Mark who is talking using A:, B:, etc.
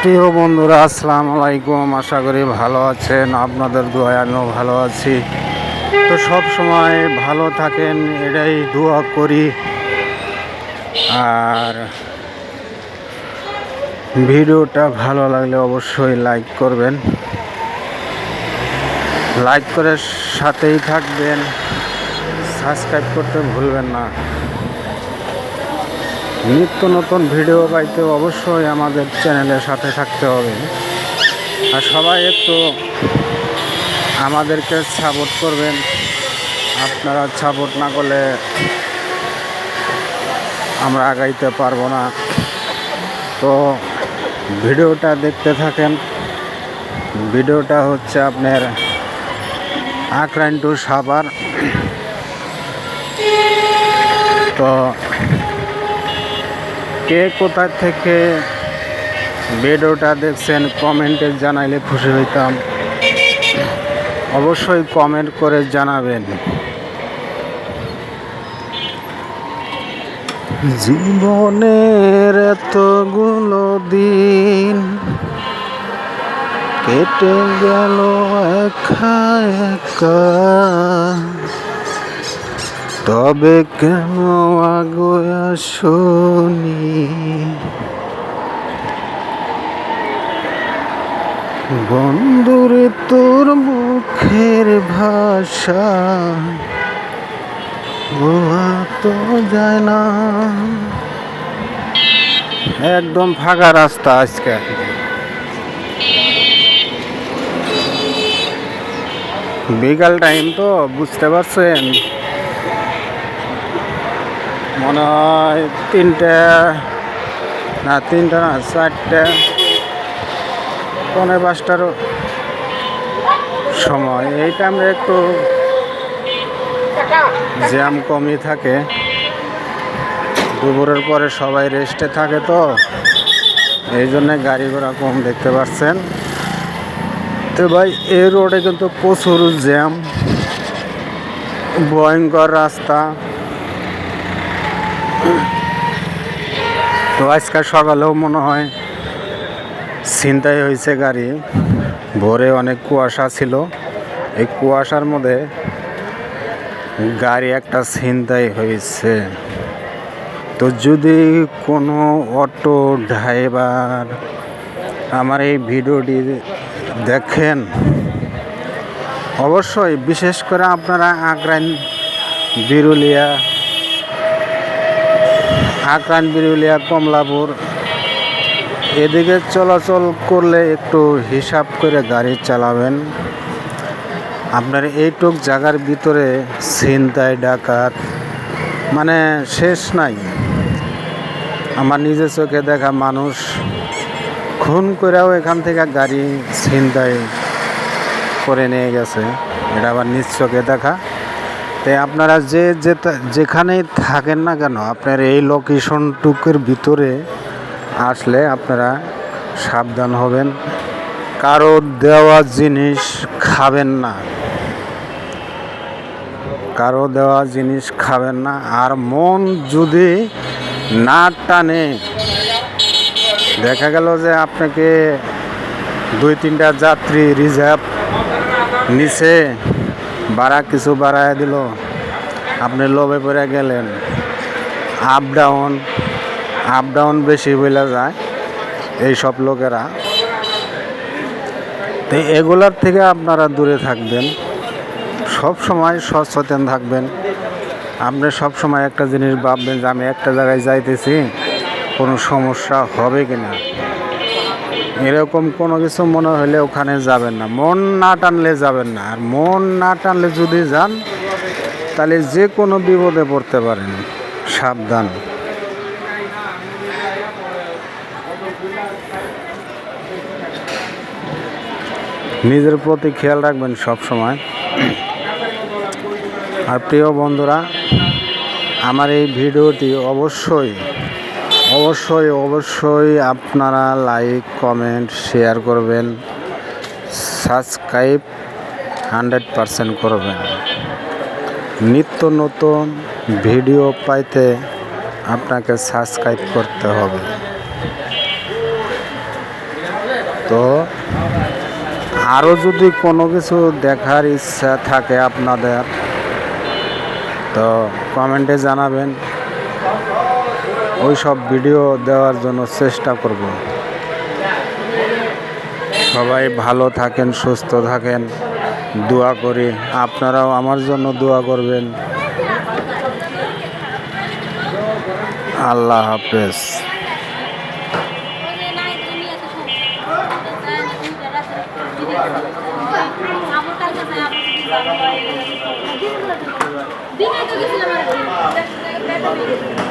A: প্রিয় বন্ধুরা, আসসালামু আলাইকুম। আশা করি ভালো আছেন, আপনাদের দোয়ায় ভালো আছি। তো সব সময় ভালো থাকেন, এটাই দোয়া করি। আর ভিডিওটা ভালো লাগলে অবশ্যই লাইক করবেন। লাইক করে সাথেই থাকবেন। সাবস্ক্রাইব করতে ভুলবেন না। নিত্য নতুন ভিডিও পাইতে অবশ্যই আমাদের চ্যানেলের সাথে থাকতে হবে। আর সবাই একটু আমাদেরকে সাপোর্ট করবেন। আপনারা সাপোর্ট না করলে আমরা আগাইতে পারব না। তো ভিডিওটা দেখতে থাকেন। ভিডিওটা হচ্ছে আপনার আক্রাইন টু সাবার তো কে কোথা থেকে ভিডিওটা দেখছেন, কমেন্টে জানাইলে খুশি হইতাম। অবশ্যই কমেন্ট করে জানাবেন। জীবনের এতগুলো দিন কেটে গেল একা একা। তবে কেন আগুয়া শুনি বন্ধুরে তোর মুখের ভাষা গোয়া তো যায় না। একদম ফাঁকা রাস্তা আজকে। বিকাল টাইম তো, বুঝতে পারছেন? মনে হয় তিনটে, না, তিনটা না, চারটে। পনেরো পাঁচটার সময়। এই টাইমে একটু জ্যাম কমই থাকে। দুপুরের পরে সবাই রেস্টে থাকে তো। এই জন্যে গাড়ি ঘোড়া কম দেখতে পাচ্ছেন তো ভাই, এই রোডে কিন্তু প্রচুর জ্যাম। ভয়ঙ্কর রাস্তা। তো আজকাল সকালেও মনে হয় ছিনতাই হয়েছে গাড়ি। ভোরে অনেক কুয়াশা ছিল। এই কুয়াশার মধ্যে গাড়ি একটা ছিনতাই হয়েছে। তো যদি কোনো অটো ড্রাইভার আমার এই ভিডিওটি দেখেন, অবশ্যই বিশেষ করে আপনারা আগ্রাইন, বিরুলিয়া আক্রান বিরুলিয়া, কমলাপুর। এদিকে চলাচল করলে একটু হিসাব করে গাড়ি চালাবেন। আপনার এইটুক জায়গার ভিতরে ছিনতাই, ডাকাত মানে শেষ নাই। আমার নিজের চোখে দেখা মানুষ খুন করেও এখান থেকে গাড়ি ছিনতাই করে নিয়ে গেছে। এটা আবার নিজ চোখে দেখা। তাই আপনারা যে যেখানেই থাকেন না কেন, আপনার এই লোকেশনটুকুর ভিতরে আসলে আপনারা সাবধান হবেন। কারও দেওয়া জিনিস খাবেন না। কারও দেওয়া জিনিস খাবেন না। আর মন যদি না টানে, দেখা গেল যে আপনাকে দুই তিনটা যাত্রী রিজার্ভ নিচে ভাড়া কিছু বাড়ায় দিল। আপনি লোভে পড়ে গেলেন। আপ ডাউন আপ ডাউন বেশি বলে যায় এই সব লোকেরা। তো এগুলার থেকে আপনারা দূরে থাকবেন। সব সময় সচেতন থাকবেন। আপনি সব সময় একটা জিনিস ভাববেন যে আমি একটা জায়গায় যাইতেছি, কোনো সমস্যা হবে কিনা? এরকম কোনো কিছু মনে হলে ওখানে যাবেন না। মন না টানলে যাবেন না। আর মন না টানলে যদি যান, তাহলে যে কোনো বিপদে পড়তে পারেন। সাবধান। নিজের প্রতি খেয়াল রাখবেন সব সময়। আর প্রিয় বন্ধুরা, আমার এই ভিডিওটি অবশ্যই অবশ্যই অবশ্যই আপনারা লাইক কমেন্ট শেয়ার করবেন। সাবস্ক্রাইব হান্ড্রেড পারসেন্ট করবেন। নিত্য নতুন ভিডিও পাইতে আপনাকে সাবস্ক্রাইব করতে হবে। তো আরও যদি কোনো কিছু দেখার ইচ্ছা থাকে আপনাদের, তো কমেন্টে জানাবেন। ওই সব ভিডিও দেওয়ার জন্য চেষ্টা করব। সবাই ভালো থাকেন, সুস্থ থাকেন, দোয়া করি। আপনারাও আমার জন্য দোয়া করবেন। আল্লাহ হাফেজ।
B: আর কি।